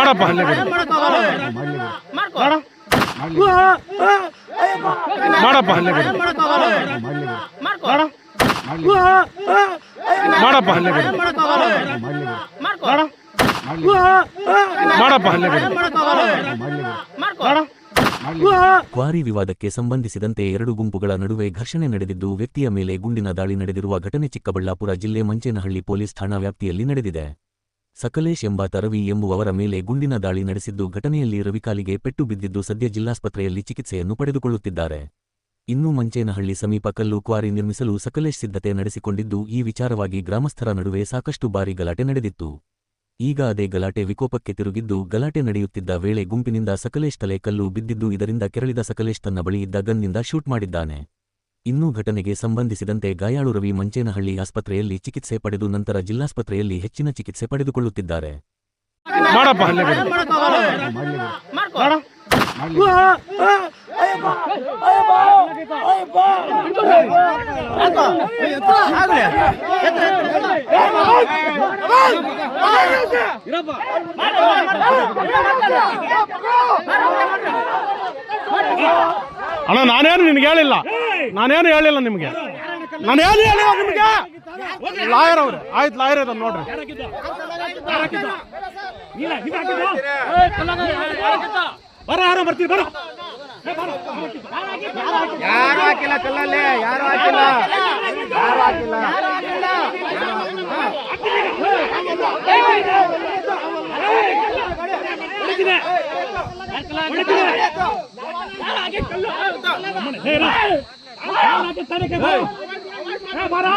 ಮಾಡಪ್ಪ. ಮಾಡಪ್ಪ ಮಾಡಪ್ಪ ಕ್ವಾರಿ ವಿವಾದಕ್ಕೆ ಸಂಬಂಧಿಸಿದಂತೆ ಎರಡು ಗುಂಪುಗಳ ನಡುವೆ ಘರ್ಷಣೆ ನಡೆದಿದ್ದು ವ್ಯಕ್ತಿಯ ಮೇಲೆ ಗುಂಡಿನ ದಾಳಿ ನಡೆದಿರುವ ಘಟನೆ ಚಿಕ್ಕಬಳ್ಳಾಪುರ ಜಿಲ್ಲೆ ಮಂಚೇನಹಳ್ಳಿ ಪೊಲೀಸ್ ಠಾಣಾ ವ್ಯಾಪ್ತಿಯಲ್ಲಿ ನಡೆದಿದೆ ಸಕಲೇಶ್ ಎಂಬಾತ ರವಿ ಎಂಬುವವರ ಮೇಲೆ ಗುಂಡಿನ ದಾಳಿ ನಡೆಸಿದ್ದು ಘಟನೆಯಲ್ಲಿ ರವಿಕಾಲಿಗೆ ಪೆಟ್ಟು ಬಿದ್ದಿದ್ದು ಸದ್ಯ ಜಿಲ್ಲಾಸ್ಪತ್ರೆಯಲ್ಲಿ ಚಿಕಿತ್ಸೆಯನ್ನು ಪಡೆದುಕೊಳ್ಳುತ್ತಿದ್ದಾರೆ. ಇನ್ನು ಮಂಚೇನಹಳ್ಳಿ ಸಮೀಪ ಕಲ್ಲು ಕ್ವಾರಿ ನಿರ್ಮಿಸಲು ಸಕಲೇಶ್ ಸಿದ್ಧತೆ ನಡೆಸಿಕೊಂಡಿದ್ದು, ಈ ವಿಚಾರವಾಗಿ ಗ್ರಾಮಸ್ಥರ ನಡುವೆ ಸಾಕಷ್ಟು ಬಾರಿ ಗಲಾಟೆ ನಡೆದಿತ್ತು. ಈಗ ಅದೇ ಗಲಾಟೆ ವಿಕೋಪಕ್ಕೆ ತಿರುಗಿದ್ದು, ಗಲಾಟೆ ನಡೆಯುತ್ತಿದ್ದ ವೇಳೆ ಗುಂಪಿನಿಂದ ಸಕಲೇಶ್ ತಲೆ ಕಲ್ಲು ಬಿದ್ದಿದ್ದು, ಇದರಿಂದ ಕೆರಳಿದ ಸಕಲೇಶ್ ತನ್ನ ಬಳಿ ಇದ್ದ ಗನ್ನಿಂದ ಶೂಟ್ ಮಾಡಿದ್ದಾನೆ. ಇನ್ನು ಘಟನೆಗೆ ಸಂಬಂಧಿಸಿದಂತೆ ಗಾಯಾಳು ರವಿ ಮಂಚೇನಹಳ್ಳಿ ಆಸ್ಪತ್ರೆಯಲ್ಲಿ ಚಿಕಿತ್ಸೆ ಪಡೆದು ನಂತರ ಜಿಲ್ಲಾಸ್ಪತ್ರೆಯಲ್ಲಿ ಹೆಚ್ಚಿನ ಚಿಕಿತ್ಸೆ ಪಡೆದುಕೊಳ್ಳುತ್ತಿದ್ದಾರೆ. ಅಣ್ಣ, ನಾನೇನು ನಿನ್ಗೆ ಹೇಳಿಲ್ಲ. ನಾನೇನು ಹೇಳಿಲ್ಲ ನಿಮಗೆ? ನಾನೇನು ಹೇಳಿಲ್ಲ ನಿಮಗೆ? ಲಾಯರ್ ಅವ್ರು ಆಯ್ತು ಲಾಯರ್ ಇದ ನೋಡ್ರಿ. ಬರ ಯಾರೋ ಬರ್ತೀರಿ ಬರ. ಯಾರು ಹಾಕಿಲ್ಲ ಕಲ್ಲಲ್ಲಿ? ಯಾರು ಹಾಕಿಲ್ಲ? ಯಾರು ಹಾಕಿಲ್ಲ? ಯಾರು ಹಾಕಿಲ್ಲ তারিখে ভাই মারা